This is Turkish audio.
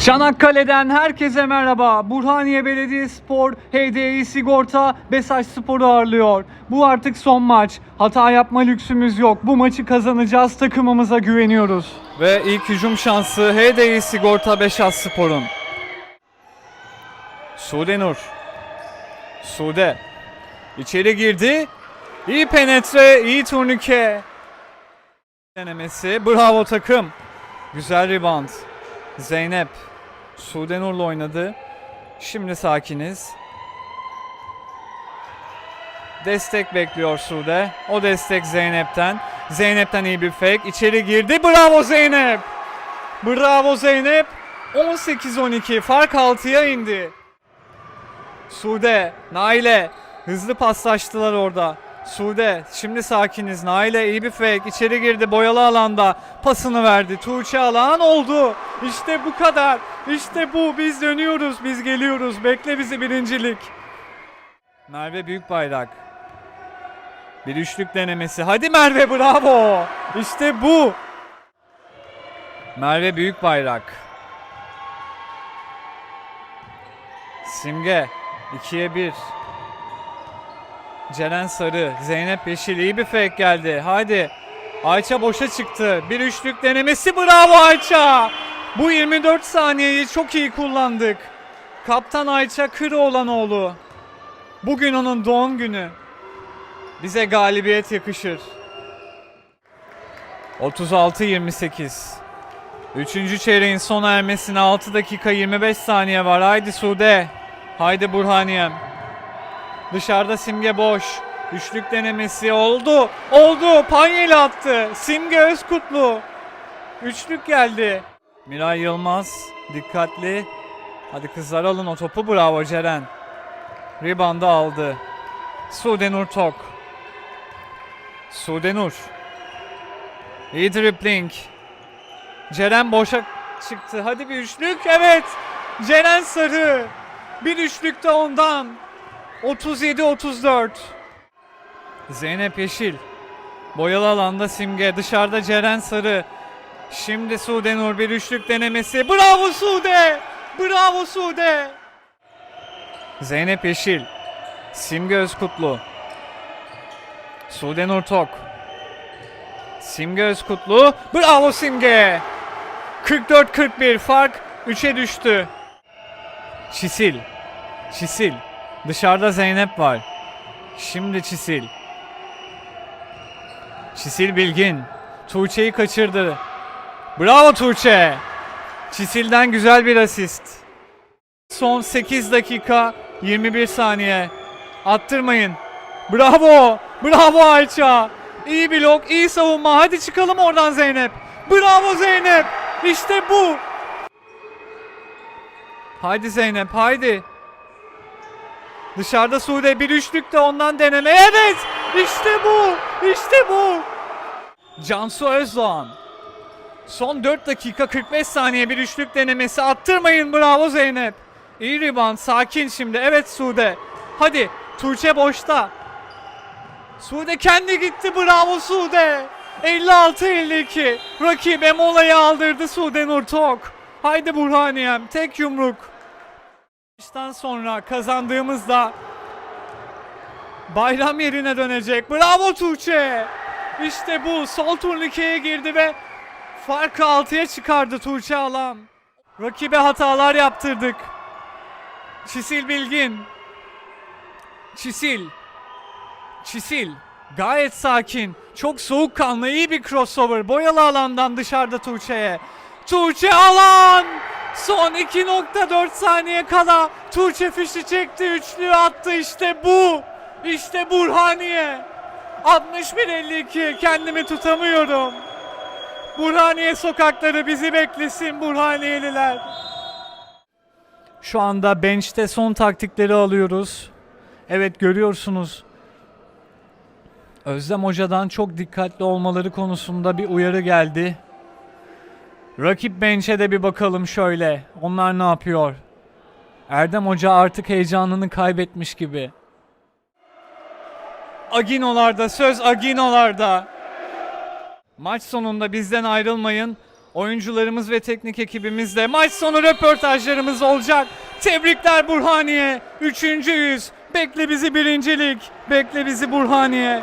Çanakkale'den herkese merhaba. Burhaniye Belediyespor, HDI Sigorta, Besaç Spor'u ağırlıyor. Bu artık son maç. Hata yapma lüksümüz yok. Bu maçı kazanacağız. Takımımıza güveniyoruz. Ve ilk hücum şansı HDI Sigorta Beşiktaş Spor'un. Sude Nur. Sude. İçeri girdi. İyi penetre, iyi turnike. Denemesi. Bravo takım. Güzel rebound. Zeynep. Sude Nur'la oynadı. Şimdi sakiniz. Destek bekliyor Sude. O destek Zeynep'ten. Zeynep'ten iyi bir fake. İçeri girdi. Bravo Zeynep. Bravo Zeynep. 18-12. Fark 6'ya indi. Sude, Naile. Hızlı paslaştılar orada. Sude, şimdi sakiniz. Naile iyi bir fake. İçeri girdi boyalı alanda. Pasını verdi. Tuğçe alan oldu. İşte bu kadar. İşte bu. Biz dönüyoruz. Biz geliyoruz. Bekle bizi birincilik. Merve Büyükbayrak. Bir üçlük denemesi. Hadi Merve bravo. İşte bu. Merve Büyükbayrak. Simge 2'ye 1. Ceren Sarı, Zeynep Yeşil iyi bir fake geldi. Haydi. Ayça boşa çıktı. Bir üçlük denemesi bravo Ayça. Bu 24 saniyeyi çok iyi kullandık. Kaptan Ayça Kıroğlanoğlu. Bugün onun doğum günü. Bize galibiyet yakışır. 36-28. Üçüncü çeyreğin sona ermesine 6 dakika 25 saniye var. Haydi Sude. Haydi Burhaniyem. Dışarıda Simge boş. Üçlük denemesi oldu. Oldu. Panyeli attı. Simge Özkutlu. Üçlük geldi. Miray Yılmaz. Dikkatli. Hadi kızlar alın o topu. Bravo Ceren. Rebound'ı aldı. Sude Nur Tok. Sude Nur. İyi dribbling. Ceren boşa çıktı. Hadi bir üçlük. Evet. Ceren Sarı. Bir üçlük de ondan. 37-34. Zeynep Yeşil. Boyalı alanda Simge. Dışarıda Ceren Sarı. Şimdi Sude Nur bir üçlük denemesi. Bravo Sude. Bravo Sude. Zeynep Yeşil. Simge Özkutlu. Sude Nur Tok. Simge Özkutlu. Bravo Simge. 44-41 fark 3'e düştü. Çisil. Çisil. Dışarıda Zeynep var. Şimdi Çisil. Çisil Bilgin. Tuğçe'yi kaçırdı. Bravo Tuğçe. Çisil'den güzel bir asist. Son 8 dakika 21 saniye. Attırmayın. Bravo. Bravo Ayça. İyi blok, iyi savunma. Hadi çıkalım oradan Zeynep. Bravo Zeynep. İşte bu. Haydi Zeynep, haydi. Dışarıda Sude bir üçlük de ondan deneme. Evet! İşte bu! İşte bu! Cansu Özdoğan. Son 4 dakika 45 saniye bir üçlük denemesi. Attırmayın bravo Zeynep. İyi rebound. Sakin şimdi. Evet Sude. Hadi. Tuğçe boşta. Sude kendi gitti. Bravo Sude. 56-52. Rakibe molayı aldırdı Sude Nurtok. Haydi Burhaniyem. Tek yumruk. Maçtan sonra kazandığımızda bayram yerine dönecek. Bravo Tuğçe. İşte bu. Sol turnikeye girdi ve farkı 6'ya çıkardı Tuğçe Alam. Rakibe hatalar yaptırdık. Çisil Bilgin. Çisil. Çisil. Gayet sakin. Çok soğukkanlı iyi bir crossover. Boyalı alandan dışarıda Tuğçe'ye. Tuğçe alan. Son 2.4 saniye kala Tuğçe fişi çekti. Üçlüyü attı. İşte bu. İşte Burhaniye. 61-52. Kendimi tutamıyorum. Burhaniye sokakları bizi beklesin Burhaniyeliler. Şu anda bench'te son taktikleri alıyoruz. Evet görüyorsunuz. Özlem Hoca'dan çok dikkatli olmaları konusunda bir uyarı geldi. Rakip bench'e de bir bakalım şöyle. Onlar ne yapıyor? Erdem Hoca artık heyecanını kaybetmiş gibi. Aginolarda söz Aginolarda. Maç sonunda bizden ayrılmayın. Oyuncularımız ve teknik ekibimizle maç sonu röportajlarımız olacak. Tebrikler Burhaniye. Üçüncüyüz. Bekle bizi birincilik. Bekle bizi Burhaniye.